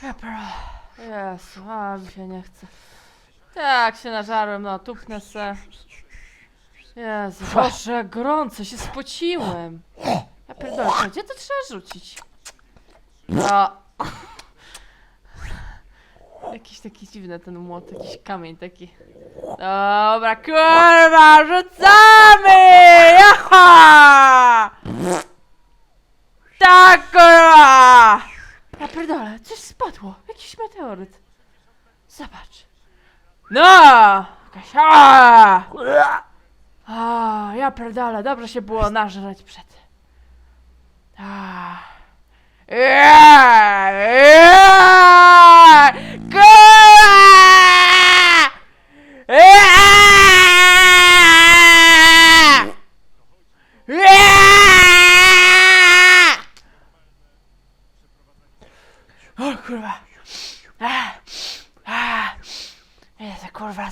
Pro- Jezu, a mi się nie chce. Tak, się nażarłem, no, tupnę se. Jezu, Boże, jak gorąco, się spociłem. Ja pierdolę, gdzie to trzeba rzucić? No. Jakiś taki dziwny ten młot, jakiś kamień taki. Dobra, kurwa, rzucamy! Jaha! Tak, kurwa! Ja pierdolę, spadło, jakiś meteoryt. Zobacz. No! Jakaś... A! A, ja pierdolę, dobrze się było nażreć przed. A. Ja, kurwa! Ja! Ja! O kurwa. A, a. Jezu,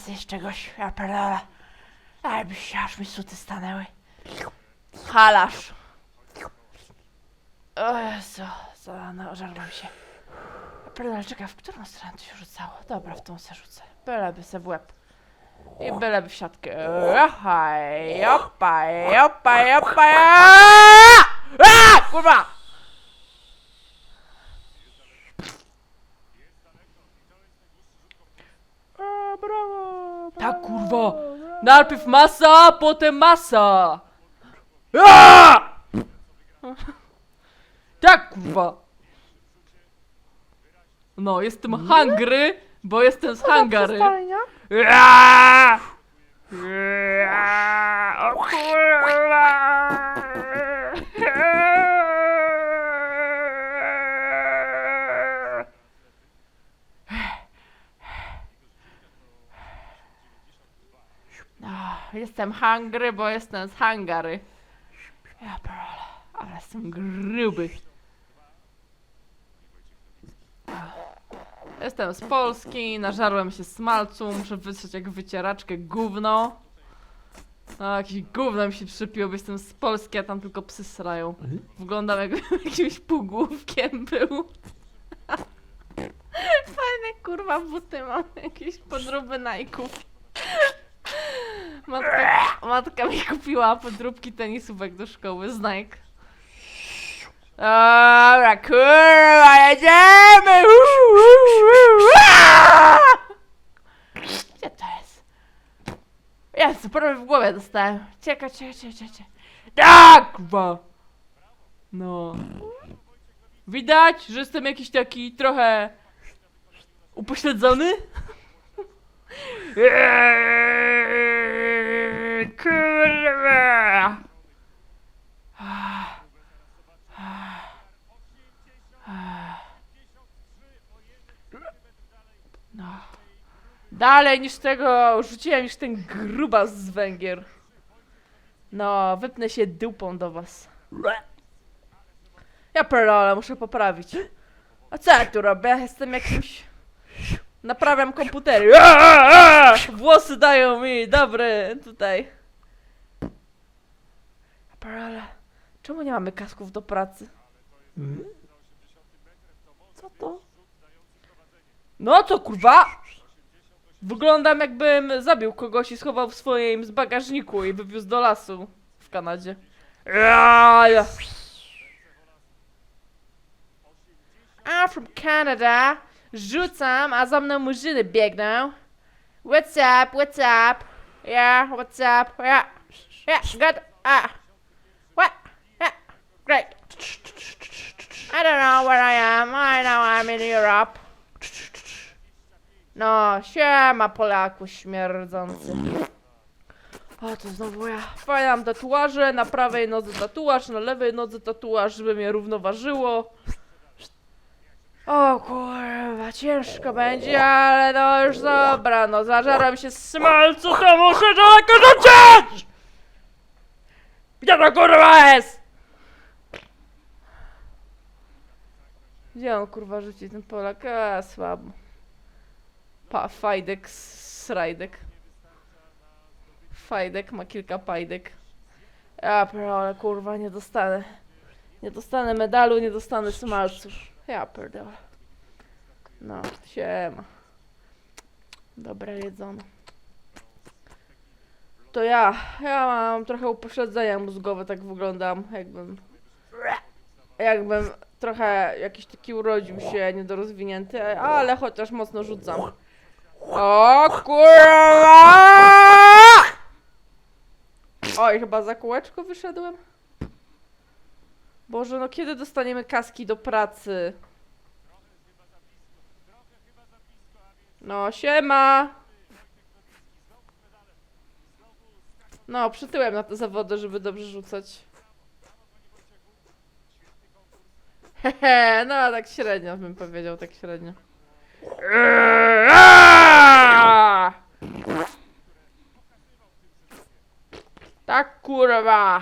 zjeść czegoś, ja pierdolę. Ale by się aż mi suty stanęły. Halasz. O Jezu, no, żarłam się. Pierdolę, czekaj, w którą stronę to się rzucało? Dobra, w tą se rzucę. Byleby se w łeb. I byleby w siatkę. Jopa, jopa, jopa, jopa, A! Kurwa! Tak, kurwa! Najpierw masa, potem masa! Aaaa! Tak, kurwa! No, jestem hungry, bo jestem z Hungary. Aaaa! Aaaa! O kurwa! Ah, Jestem hungry, bo jestem z Hungary. Ja pierdolę, ale jestem gruby. Jestem z Polski, nażarłem się smalcu, muszę wytrzeć jak wycieraczkę gówno. No, jakieś gówno mi się przypiło, bo jestem z Polski, a tam tylko psy srają. Wyglądam jakbym jakimś półgłówkiem był. Fajne kurwa buty mam, jakieś podróby Nike'ów. Matka, matka mi kupiła podróbki tenisówek do szkoły z Nike. Dobra, kurwa, jedziemy! Uu, uu, uu, aaa! Gdzie to jest? Prawie w głowie dostałem. Czekaj, czekaj, czekaj, czekaj. Tak, kurwa! No. Widać, że jestem jakiś taki trochę upośledzony? Kurwa! No. Dalej niż tego rzuciłem niż ten grubas z Węgier. No, wypnę się dupą do was. Ja pierdolę, muszę poprawić. A co ja tu robię? Jestem jakimś... Naprawiam komputery. Włosy dają mi, dobre, tutaj. Czemu nie mamy kasków do pracy? Co to? No co kurwa? Wyglądam jakbym zabił kogoś i schował w swoim z bagażniku i wywiózł do lasu w Kanadzie. Ja. I'm from Canada. Rzucam, a za mną murzyny biegną. What's up, what's up? Yeah, what's up? Yeah, yeah, good. Ah, great. I don't know where I am. I know I'm in Europe. No, siema Polaku śmierdzący. O, to znowu ja. Fajnie mam tatuaże, na prawej nodze tatuaż, na lewej nodze tatuaż, żeby mnie równoważyło. O kurwa, ciężko będzie, ale no już dobra, no zażaram się z smalcu, to muszę daleko rzucić! Gdzie to kurwa jest? Gdzie on kurwa rzuci ten Polak? A, słabo. Pa, fajdek, srajdek. Fajdek ma kilka pajdek. Ja pierdolę, kurwa, nie dostanę. Nie dostanę medalu, nie dostanę smalców. Ja pierdolę. No, siema. Dobre jedzone. To ja. Ja mam trochę upośledzenia mózgowe, tak wyglądam, jakbym... Jakbym trochę jakiś taki urodził się niedorozwinięty, ale chociaż mocno rzucam. O kurwa! Oj, chyba za kółeczko wyszedłem. Boże, no kiedy dostaniemy kaski do pracy? No, siema! No, przytyłem na te zawody, żeby dobrze rzucać. Hehe, no tak średnio bym powiedział, tak średnio. Tak kurwa!